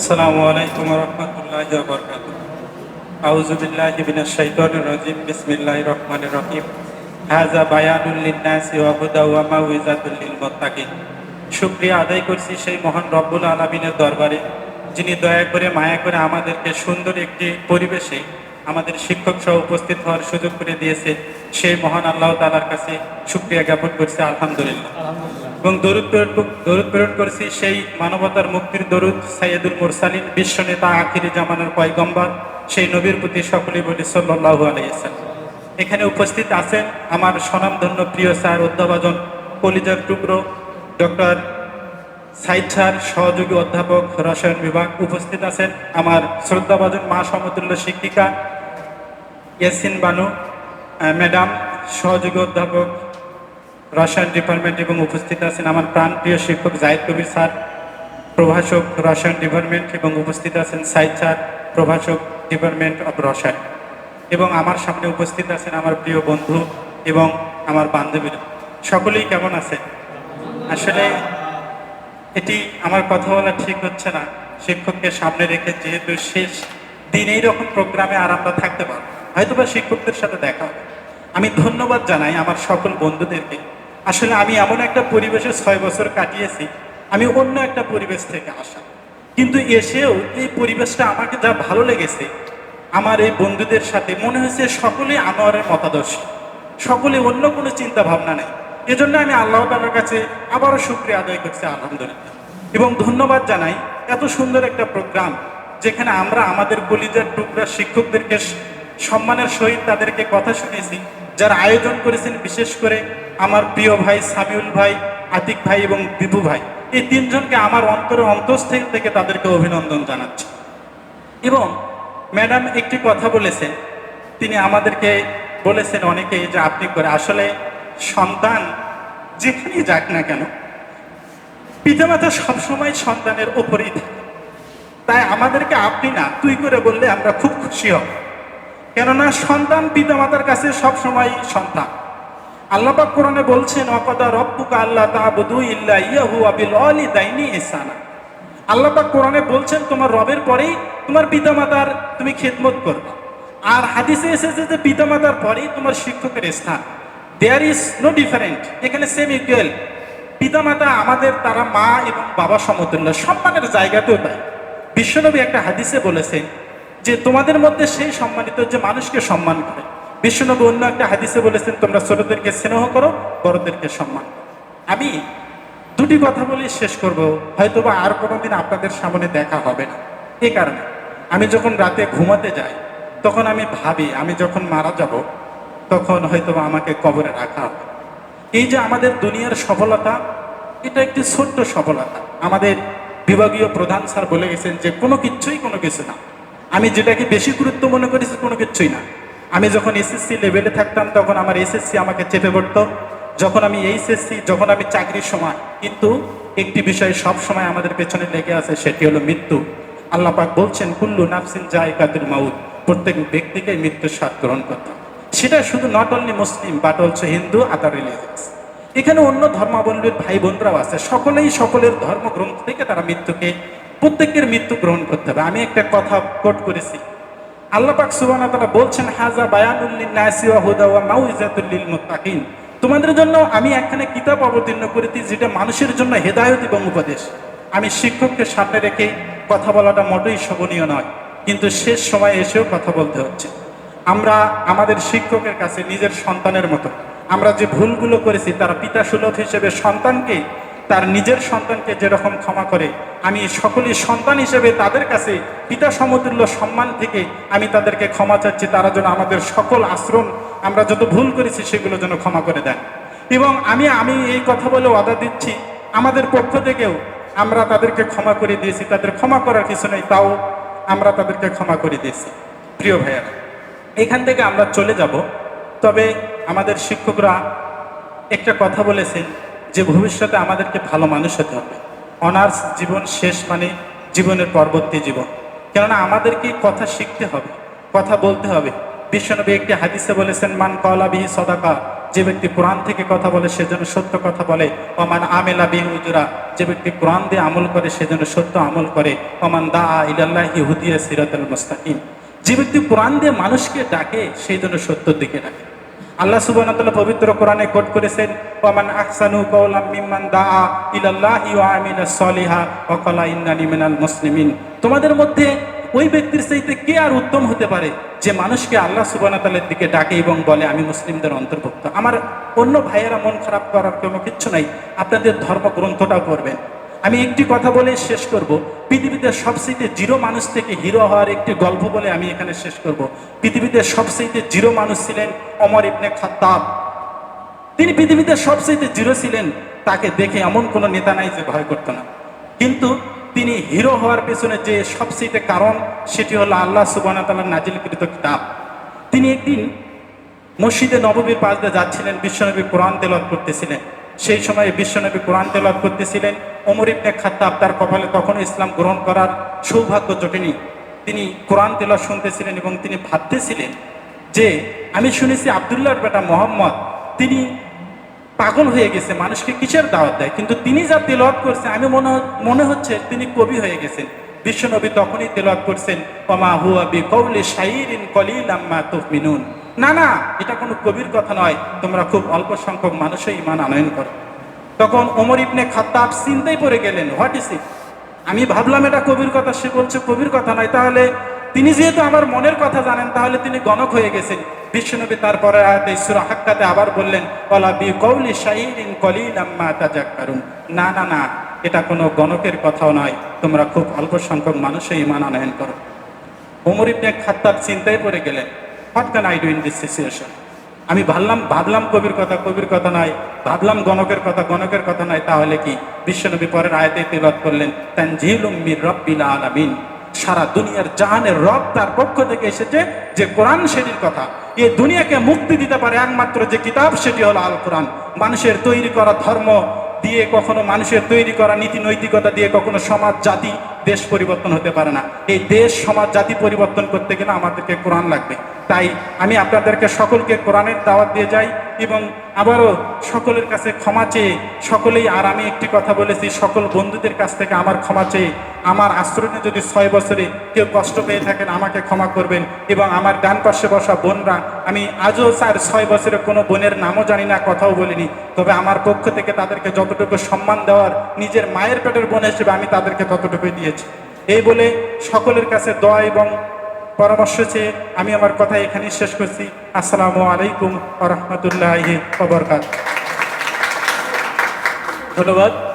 আসসালামু আলাইকুম রহমতুল্লাহ বরকাত আউজুবিল্লাহ বিনা শৈতনুর রাজিম। বিসমিল্লাহির রহমানির রহিম। হাজা বায়ানুল লিন্নাসি ওয়া মাউইজাতুল মুত্তাকিন শুকরিয়া আদায় করছি সেই মহান রব্বুল আলামিনের দরবারে, যিনি দয়া করে, মায়া করে আমাদেরকে সুন্দর একটি পরিবেশে আমাদের শিক্ষক সহ উপস্থিত হওয়ার সুযোগ করে দিয়েছে। সেই মহান আল্লাহ তালার কাছে শুকরিয়া জ্ঞাপন করছি। আলহামদুলিল্লাহ। এবং দরুদ প্রেরণ দরুদ প্রেরণ করছি সেই মানবতার মুক্তির দরুদ সাইয়দুল মুরসালিন, বিশ্ব নেতা আখিরি জামানার পয়গম্বর, সেই নবীর প্রতি সকলেই বলি সাল্লাল্লাহু আলাইহি সাল্লাম। এখানে উপস্থিত আছেন আমার স্বনামধন্য প্রিয় স্যার অধ্যাপজন কলিজার টুকরো, ডক্টর সাইদ স্যার, সহযোগী অধ্যাপক, রসায়ন বিভাগ উপস্থিত আছেন আমার শ্রদ্ধাভাজন মা সমতুল্য শিক্ষিকা, ইয়াসিন বানু ম্যাডাম, সহযোগী অধ্যাপক রসায়ন ডিপার্টমেন্ট এবং উপস্থিত আছেন আমার প্রাণপ্রিয় শিক্ষক জাহিদ কবির স্যার, প্রভাষক রসায়ন ডিপার্টমেন্ট এবং উপস্থিত আছেন সাইদ স্যার, প্রভাষক ডিপার্টমেন্ট অফ রসায়ন। এবং আমার সামনে উপস্থিত আছেন আমার প্রিয় বন্ধু এবং আমার বান্ধবীরা। সকলেই কেমন আছেন? আসলে এটি আমার কথা বলা ঠিক হচ্ছে না। শিক্ষককে সামনে রেখে যেহেতু শেষ দিন এইরকম প্রোগ্রামে আর আমরা থাকতে পারব হয়তো বা শিক্ষকদের সাথে দেখা হবে। আমি ধন্যবাদ জানাই আমার সকল বন্ধুদেরকে। আসলে আমি এমন একটা পরিবেশে ছয় বছর কাটিয়েছি, আমি অন্য একটা পরিবেশ থেকে আসা। কিন্তু এসেও এই পরিবেশটা আমাকে যা ভালো লেগেছে, আমার এই বন্ধুদের সাথে মনে হয়েছে সকলেই আনোয়ারের মতাদর্শী সকলে অন্য কোনো চিন্তা ভাবনা নেই। এজন্য আমি আল্লাহ তালার কাছে আবারও শুক্রিয়া আদায় করছি, আলহামদুলিল্লাহ। এবং ধন্যবাদ জানাই এত সুন্দর একটা প্রোগ্রাম, যেখানে আমরা আমাদের কলিজার টুকরা শিক্ষকদেরকে সম্মানের সহিত তাদেরকে কথা শুনেছি, যারা আয়োজন করেছেন বিশেষ করে আমার প্রিয় ভাই সামিউল ভাই, আতিক ভাই এবং বিভু ভাই, এই তিনজনকে আমার অন্তরে অন্তঃস্থল থেকে তাদেরকে অভিনন্দন জানাচ্ছি। এবং ম্যাডাম একটি কথা বলেছেন, তিনি আমাদেরকে বলেছেন অনেকে যে আপনি করে, আসলে সন্তান যেখানেই যাক না কেন, পিতামাতা সবসময় সন্তানের ওপরেই থাকে। তাই আমাদেরকে আপনি না, তুই করে বললে আমরা খুব খুশি হব। কেননা সন্তান পিতামাতার কাছে সবসময় সন্তান। আল্লাপাক কোরআনে বলছেন অকদা রব্বুকা আল্লাহ তাবুদু ইল্লা ইয়াহু আবিল অলি দাইনি ইসানা আল্লাপাক কোরআনে বলছেন, তোমার রবের পরেই তোমার পিতামাতার তুমি খেদমত করবে। আর হাদিসে এসেছে যে পিতামাতার পরেই তোমার শিক্ষকের স্থান। দেয়ার ইজ নো ডিফারেন্ট এখানে সেম ইকুয়াল পিতামাতা আমাদের, তারা মা এবং বাবা সমতুল্য, সম্মানের জায়গাতেও তাই। বিশ্বনবী একটা হাদিসে বলেছেন যে, তোমাদের মধ্যে সেই সম্মানিত যে মানুষকে সম্মান করে বিশ্বনবী অন্য একটা হাদিসে বলেছেন, তোমরা ছোটদেরকে স্নেহ করো, বড়দেরকে সম্মান আমি দুটি কথা বলে শেষ করব। হয়তোবা আর কোনোদিন আপনাদের সামনে দেখা হবে না। এ কারণে আমি যখন রাতে ঘুমাতে যাই, তখন আমি ভাবি, আমি যখন মারা যাব, তখন হয়তোবা আমাকে কবরে রাখা হবে। এই যে আমাদের দুনিয়ার সফলতা, এটা একটি ছোট্ট সফলতা। আমাদের বিভাগীয় প্রধান স্যার বলে গেছেন যে, কোনো কিচ্ছুই কোনো কিছু না। আমি যেটাকে বেশি গুরুত্ব মনে করেছি কোনো কিচ্ছুই না। আমি যখন এসএসসি লেভেলে থাকতাম, তখন আমার এসএসসি আমাকে চেপে পড়তো যখন আমি এইচএসসি যখন আমি চাকরির সময়, কিন্তু একটি বিষয় সব সময় আমাদের পেছনে লেগে আছে, সেটি হলো মৃত্যু। আল্লাহ পাক বলছেন, কুল্লু নাফসিন জায়গাতুল মাউত। প্রত্যেক ব্যক্তিকে মৃত্যুর স্বাদ গ্রহণ করতে। সেটা শুধু not only Muslim but also Hindu other religious এখানে অন্য ধর্মাবলম্বীর ভাই বোনরাও আছে। সকলেই সকলের ধর্মগ্রন্থ থেকে তারা মৃত্যুকে, প্রত্যেকের মৃত্যু গ্রহণ করতে হবে। আমি একটা কথা কোট করেছি। আল্লাহ পাক তাআলা বলছেন হাজা বায়ানুল তোমাদের জন্য আমি একখানে কিতাব অবতীর্ণ করেছি, যেটা মানুষের জন্য হেদায়েত এবং উপদেশ। আমি শিক্ষককে সামনে রেখে কথা বলাটা মোটেই শোভনীয় নয়, কিন্তু শেষ সময়ে এসেও কথা বলতে হচ্ছে। আমরা আমাদের শিক্ষকের কাছে নিজের সন্তানের মতো, আমরা যে ভুলগুলো করেছি, তারা পিতা সুলভ হিসেবে সন্তানকে তার নিজের সন্তানকে যেরকম ক্ষমা করে, আমি সকলেই সন্তান হিসেবে তাদের কাছে পিতা সমতুল্য সম্মান থেকে আমি তাদেরকে ক্ষমা চাচ্ছি। তারা যেন আমাদের সকল আশ্রম আমরা যত ভুল করেছি সেগুলো যেন ক্ষমা করে দেন। এবং আমি আমি এই কথা বলে ওয়াদা দিচ্ছি, আমাদের পক্ষ থেকেও আমরা তাদেরকে ক্ষমা করে দিয়েছি। তাদের ক্ষমা করার কিছু নেই, তাও আমরা তাদেরকে ক্ষমা করে দিয়েছি। প্রিয় ভাইয়ারা, এখান থেকে আমরা চলে যাব। তবে আমাদের শিক্ষকরা একটা কথা বলেছেন যে ভবিষ্যতে আমাদেরকে ভালো মানুষ হতে হবে। অনার্স জীবন শেষ মানে জীবনের পরবর্তী জীবন। কেননা আমাদেরকে কথা শিখতে হবে, কথা বলতে হবে। বিশ্বনবী একটি হাদিসে বলেছেন, মান কলা বিহি সদাকা যে ব্যক্তি কোরআন থেকে কথা বলে সে যেন সত্য কথা বলে। ওমান আমেলা বিহুজুরা যে ব্যক্তি কোরআন দিয়ে আমল করে সে যেন সত্য আমল করে। ওমান দা ইলাল্লাহি হুদিয়া সিরাতাল মুস্তাকিম যে ব্যক্তি কোরআন দিয়ে মানুষকে ডাকে সেই জন্য সত্যর দিকে ডাকে। আল্লাহ সুবহানাহু পবিত্র কোরআনে কোট করেছেন, ওয়ামান আহসানু কাওলাম মিম্মান দাআ ইলাল্লাহি ওয়া আমিলা সলিহা ওয়া ক্বালা ইন্নানি মিনাল মুসলিমিন। তোমাদের মধ্যে ওই ব্যক্তির চাইতে কে আর উত্তম হতে পারে? যে মানুষকে আল্লাহ সুবহানাহু তাআলার দিকে ডাকে এবং বলে, আমি মুসলিমদের অন্তর্ভুক্ত। আমার অন্য ভাইয়েরা মন খারাপ করার কোনো কিচ্ছু নাই। আপনাদের ধর্মগ্রন্থটাও করবেন আমি একটি কথা বলে শেষ করব। পৃথিবীতে সবচেয়ে জিরো মানুষ থেকে হিরো হওয়ার একটি গল্প বলে আমি এখানে শেষ করব। পৃথিবীতে সবচেয়ে জিরো মানুষ ছিলেন অমর ইবনে খাত্তাব। তিনি পৃথিবীতে সবচেয়ে জিরো ছিলেন, তাকে দেখে এমন কোনো নেতা নাই যে ভয় করতো না। কিন্তু তিনি হিরো হওয়ার পেছনে যে সবচেয়ে কারণ, সেটি হলো আল্লাহ সুবাহ তাল্লাহ নাজিলকৃত কিতাব। তিনি একদিন মসজিদে নববীর পাশ দিয়ে যাচ্ছিলেন, বিশ্বনবী কোরআন তেলাওয়াত করতেছিলেন। সেই সময় বিশ্বনবী কোরআন তেলাওয়াত করতেছিলেন ওমর ইবনে খাত্তাব তার কপালে তখনও ইসলাম গ্রহণ করার সৌভাগ্য জটেনি। তিনি কোরআন তেলাওয়াত শুনতেছিলেন এবং তিনি ভাবতেছিলেন যে, আমি শুনেছি আবদুল্লাহর বেটা মোহাম্মদ, তিনি পাগল হয়ে গেছে, মানুষকে কিসের দাওয়াত দেয়? কিন্তু তিনি যা তেলাওয়াত করছে আমি মনে মনে হচ্ছে তিনি কবি হয়ে গেছেন। বিশ্বনবী তখনই তেলাওয়াত করছেন, ওমা হুয়া বি কৌলি শাইরিন কলিলাম মা তুমিনুন। না না, এটা কোনো কবির কথা নয়। তোমরা খুব অল্প সংখ্যক মানুষই ইমান আনয়ন করো। তখন ওমর ইবনে খাত্তাব চিন্তায় পড়ে গেলেন হোয়াট ইস ইট আমি ভাবলাম, এটা কবির কথা, সে বলছে কবির কথা নয়। তাহলে তিনি যেহেতু আমার মনের কথা জানেন, তাহলে তিনি গণক হয়ে গেছেন। বিশ্বনবী তারপরে আয়াতে হাক্কাতে আবার বললেন, ওয়ালা বি কওলি শাইরিন কলিলাম মা তাজাক্কারুন। না না না, এটা কোনো গণকের কথাও নয়। তোমরা খুব অল্প সংখ্যক মানুষই ইমান আনয়ন করো। ওমর ইবনে খাত্তাব চিন্তায় পড়ে গেলেন what can I do in this situation আমি ভাবলাম ভাবলাম কবির কথা কবির কথা নয়, ভাবলাম গণকের কথা গণকের কথা নয়, তাহলে কি? বিশ্বনবী পরের আয়তে তিলত করলেন, তানজিলুম মির রব্বিল আলামিন। সারা দুনিয়ার জাহানের রব তার পক্ষ থেকে এসেছে যে কোরআন সেটির কথা। এ দুনিয়াকে মুক্তি দিতে পারে একমাত্র যে কিতাব, সেটি হলো আল কোরআন মানুষের তৈরি করা ধর্ম দিয়ে কখনো মানুষের তৈরি করা নীতি নৈতিকতা দিয়ে কখনো সমাজ, জাতি, দেশ পরিবর্তন হতে পারে না। এই দেশ, সমাজ, জাতি পরিবর্তন করতে গেলে আমাদেরকে কোরআন লাগবে। তাই আমি আপনাদেরকে সকলকে কোরআনের দাওয়াত দিয়ে যাই এবং আবারও সকলের কাছে ক্ষমা চেয়ে, সকলেই আর আমি একটি কথা বলেছি, সকল বন্ধুদের কাছ থেকে আমার ক্ষমা চেয়ে, আমার আশ্রয়ে যদি ছয় বছরে কেউ কষ্ট পেয়ে থাকেন, আমাকে ক্ষমা করবেন। এবং আমার ডান পাশে বসা বোনরা, আমি আজও স্যার ছয় বছরে কোনো বোনের নামও জানি না, কথাও বলিনি। তবে আমার পক্ষ থেকে তাদেরকে যতটুকু সম্মান দেওয়ার নিজের মায়ের পেটের বোন হিসেবে আমি তাদেরকে ততটুকুই দিয়েছি। এই বলে সকলের কাছে দয়া এবং পরামর্শ চেয়ে আমি আমার কথা এখানে শেষ করছি। আসসালামু আলাইকুম রহমতুল্লাহ ধন্যবাদ।